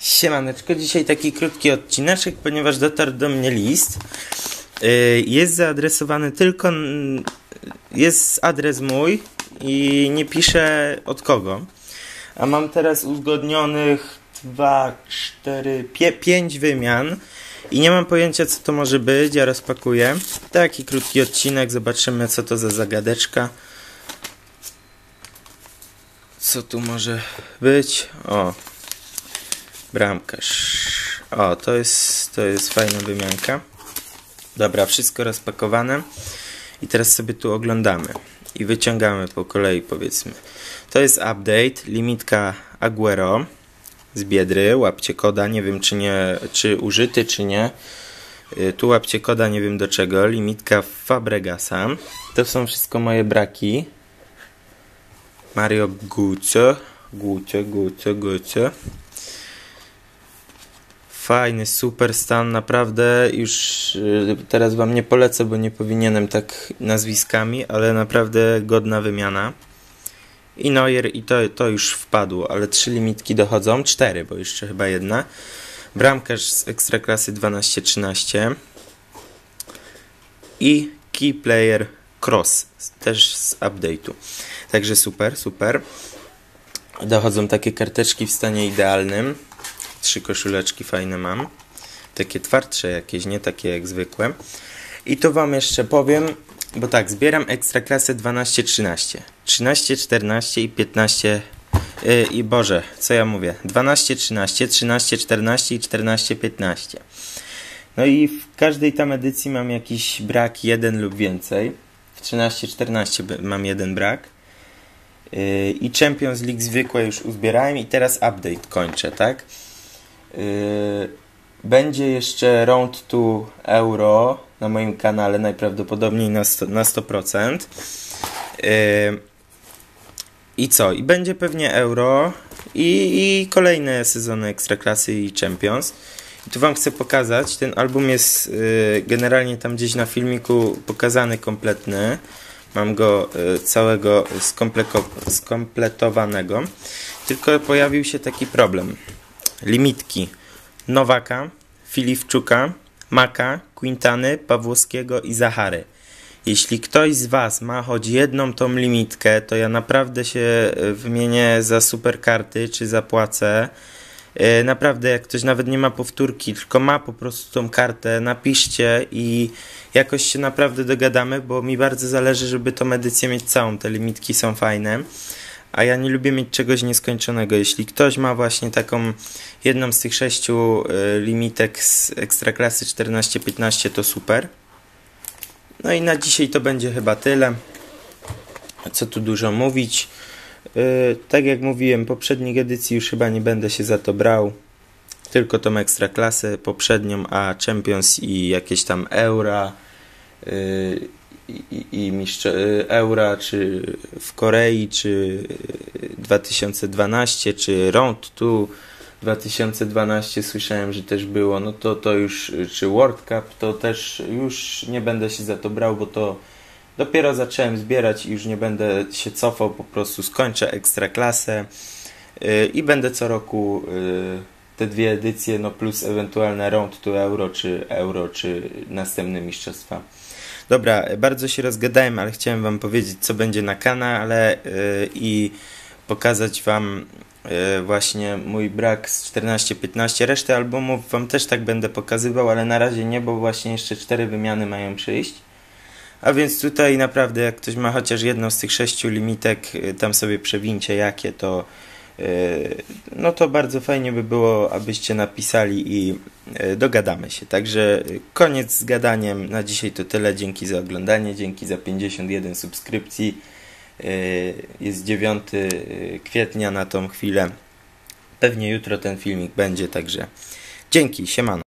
Siemaneczko, dzisiaj taki krótki odcineczek, ponieważ dotarł do mnie list. Yy, Jest zaadresowany tylko. Jest adres mój i nie piszę od kogo. A mam teraz uzgodnionych 2, 4, 5 wymian i nie mam pojęcia co to może być. Ja rozpakuję. Taki krótki odcinek, zobaczymy co to za zagadeczka. Co tu może być? O, Bramkarz. O, to jest, to jest fajna wymianka. Dobra, wszystko rozpakowane. I teraz sobie tu oglądamy. I wyciągamy po kolei, powiedzmy. To jest update, limitka Aguero z Biedry. Łapcie koda, nie wiem czy nie, czy użyty, czy nie. Y, Tu łapcie koda, nie wiem do czego. Limitka Fabregasa. To są wszystko moje braki. Mario Guccio. Guccio, Guccio, Guccio. Fajny, super stan, naprawdę już y, teraz wam nie polecę, bo nie powinienem tak nazwiskami, ale naprawdę godna wymiana. I Neuer i to, to już wpadło, ale trzy limitki dochodzą, cztery, bo jeszcze chyba jedna. Bramkarz z Ekstraklasy 12-13 i Key Player Cross, też z update'u. Także super, super. Dochodzą takie karteczki w stanie idealnym. Trzy koszuleczki fajne mam. Takie twardsze jakieś, nie takie jak zwykłe. I to wam jeszcze powiem, bo tak, zbieram ekstraklasę 12-13. 13-14 i 15 yy, i Boże, co ja mówię? 12-13, 13-14 i 14-15. No i w każdej tam edycji mam jakiś brak jeden lub więcej. W 13-14 by- mam jeden brak. Yy, I Champions League zwykłe już uzbierałem i teraz update kończę, tak? Yy, Będzie jeszcze Round to Euro na moim kanale, najprawdopodobniej na 100%. Na 100%. Yy, I co? I będzie pewnie Euro i, i kolejne sezony Ekstraklasy i Champions. I tu Wam chcę pokazać, ten album jest yy, generalnie tam gdzieś na filmiku pokazany kompletny. Mam go y, całego skompletowanego. Tylko pojawił się taki problem. Limitki Nowaka, Filiwczuka, Maka, Quintany, Pawłowskiego i Zachary. Jeśli ktoś z Was ma choć jedną tą limitkę, to ja naprawdę się y, wymienię za super karty, czy zapłacę. Y, Naprawdę, jak ktoś nawet nie ma powtórki, tylko ma po prostu tą kartę, napiszcie i jakoś się naprawdę dogadamy, bo mi bardzo zależy, żeby tą edycję mieć całą. Te limitki są fajne, a ja nie lubię mieć czegoś nieskończonego. Jeśli ktoś ma właśnie taką jedną z tych sześciu y, limitek z Ekstraklasy 14-15, to super. No i na dzisiaj to będzie chyba tyle. Co tu dużo mówić. Yy, tak jak mówiłem, poprzednich edycji już chyba nie będę się za to brał. Tylko tą ekstraklasę poprzednią, a Champions i jakieś tam eura yy, i, i mistrze, yy, eura, czy w Korei, czy 2012, czy Round 2 2012 słyszałem, że też było, no to to już, czy World Cup, to też już nie będę się za to brał, bo to dopiero zacząłem zbierać i już nie będę się cofał, po prostu skończę ekstraklasę i będę co roku te dwie edycje, no plus ewentualne Round to Euro, czy Euro, czy następne mistrzostwa. Dobra, bardzo się rozgadałem, ale chciałem wam powiedzieć, co będzie na kanale yy, i pokazać wam yy, właśnie mój brak z 14-15. Resztę albumów wam też tak będę pokazywał, ale na razie nie, bo właśnie jeszcze cztery wymiany mają przyjść. A więc tutaj naprawdę, jak ktoś ma chociaż jedną z tych sześciu limitek, y, tam sobie przewincie jakie, to y, no to bardzo fajnie by było, abyście napisali i y, dogadamy się. Także koniec z gadaniem. Na dzisiaj to tyle. Dzięki za oglądanie, dzięki za 51 subskrypcji. Y, Jest 9 y, kwietnia na tą chwilę. Pewnie jutro ten filmik będzie, także dzięki, siemano.